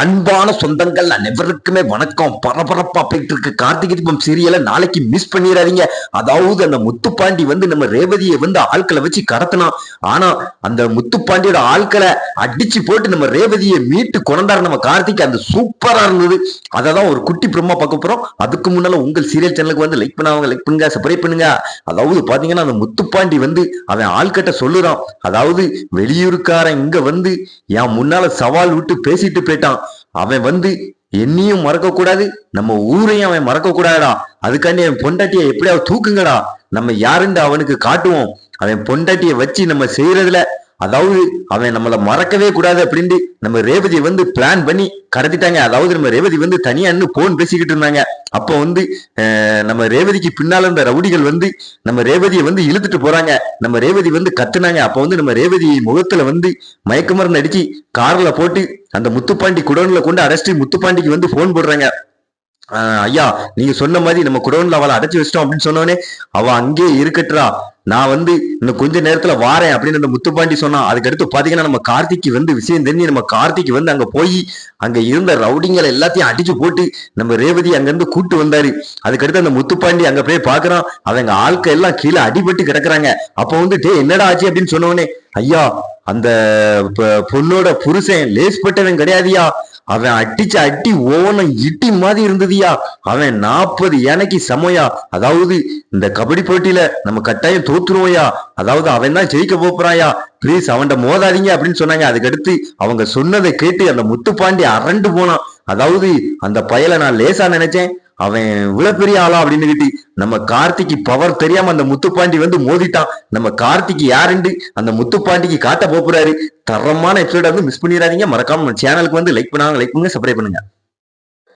அன்பான சொந்தங்கள் அனைவருக்குமே வணக்கம் பரபரப்பா போயிட்டு இருக்கு கார்த்திகை தீபம் சீரியலை நாளைக்கு மிஸ் பண்ணிடாதீங்க அதாவது அந்த முத்துப்பாண்டி வந்து நம்ம ரேவதியை வந்து ஆட்களை வச்சு கடத்தினான். ஆனா அந்த முத்துப்பாண்டியோட ஆட்களை அடிச்சு போட்டு நம்ம ரேவதியை மீட்டு கொண்டாரு நம்ம கார்த்திக் அந்த சூப்பரா இருந்தது. அதை தான் ஒரு குட்டி பிரம்மா பார்க்க போறோம். அதுக்கு முன்னால உங்கள் சீரியல் சேனலுக்கு வந்து லைக் பண்ணாங்க லைக் பண்ணுங்க சப்ஸ்கிரைப் பண்ணுங்க. அதாவது பாத்தீங்கன்னா அந்த முத்துப்பாண்டி வந்து அவன் ஆள்கிட்ட சொல்லுறான். அதாவது வெளியூருக்காரன் இங்க வந்து என் முன்னால சவால் விட்டு பேசிட்டு போயிட்டான். அவன் வந்து என்னையும் மறக்க கூடாது நம்ம ஊரையும் அவன் மறக்க கூடாதுடா அதுக்காண்டி அவன் பொண்டாட்டியை எப்படியாவது தூக்குங்கடா. நம்ம யாருன்னு அவனுக்கு காட்டுவோம். அவன் பொண்டாட்டியை வச்சு நம்ம செய்யறதுல அதாவது அவன் நம்மளை மறக்கவே கூடாது அப்படின்ட்டு நம்ம ரேவதி வந்து பிளான் பண்ணி கடத்திட்டாங்க. அதாவது நம்ம ரேவதி வந்து தனியா நின்னு போன் பேசிக்கிட்டு இருந்தாங்க. அப்போ வந்து நம்ம ரேவதிக்கு பின்னால் இருந்த ரவுடிகள் வந்து நம்ம ரேவதியை வந்து இழுத்துட்டு போறாங்க. நம்ம ரேவதி வந்து கத்துனாங்க. அப்போ வந்து நம்ம ரேவதி முகத்துல வந்து மயக்க மருந்து அடிச்சு கார்ல போட்டு அந்த முத்துப்பாண்டி குடோன்ல கொண்டு அடைச்சிட்டு முத்துப்பாண்டிக்கு வந்து போன் போடுறாங்க. ஐயா நீங்க சொன்ன மாதிரி நம்ம குடோன்ல அவளை அடைச்சு வச்சிட்டோம் அப்படின்னு சொன்னோடனே அவ அங்கேயே இருக்கட்டுறா. நான் வந்து இன்னும் கொஞ்ச நேரத்துல வாரேன் அப்படின்னு அந்த முத்துப்பாண்டி சொன்னா அதுக்கடுத்து பாத்தீங்கன்னா நம்ம கார்த்திக்கு வந்து விஷயம் தெரிஞ்சு நம்ம கார்த்திக் வந்து அங்க போய் அங்க இருந்த ரவுடிங்களை எல்லாத்தையும் அடிச்சு போட்டு நம்ம ரேவதி அங்க இருந்து கூட்டு வந்தாரு. அதுக்கடுத்து அந்த முத்துப்பாண்டி அங்க போய் பாக்குறான். அவங்க ஆட்கள் எல்லாம் கீழே அடிபட்டு கிடக்குறாங்க. அப்போ வந்து டே என்னடா ஆச்சு? அப்படின்னு சொன்னவனே ஐயா அந்த பொண்ணோட புருஷன் லேஸ்பட்டவன் கிடையாதுயா அவன் அடிச்ச அடி ஓவனம் இட்டி மாதிரி இருந்ததுயா? அவன் நாற்பது யானைக்கு சமயா அதாவது இந்த கபடி போட்டியில நம்ம கட்டாயம் தோத்துருவோயா? அதாவது அவன் தான் ஜெயிக்க போறாயா? ப்ளீஸ் அவன்கிட்ட மோதாதீங்க அப்படின்னு சொன்னாங்க. அதுக்கடுத்து அவங்க சொன்னதை கேட்டு அந்த முத்துப்பாண்டி அரண்டு போனான். அதாவது அந்த பயலை நான் லேசா நினைச்சேன். அவன் இவ்வளவு பெரிய ஆளா அப்படின்னு கேட்டு நம்ம கார்த்திக்கு பவர் தெரியாம அந்த முத்துப்பாண்டி வந்து மோதிட்டான். நம்ம கார்த்திக்கு யாருண்டு அந்த முத்துப்பாண்டிக்கு காட்ட போறாரு. தரமான எபிசோட வந்து மிஸ் பண்ணிடாதீங்க. மறக்காம சேனலுக்கு வந்து லைக் பண்ணாங்க. லைக் பண்ணுங்க சப்ஸ்கிரைப் பண்ணுங்க.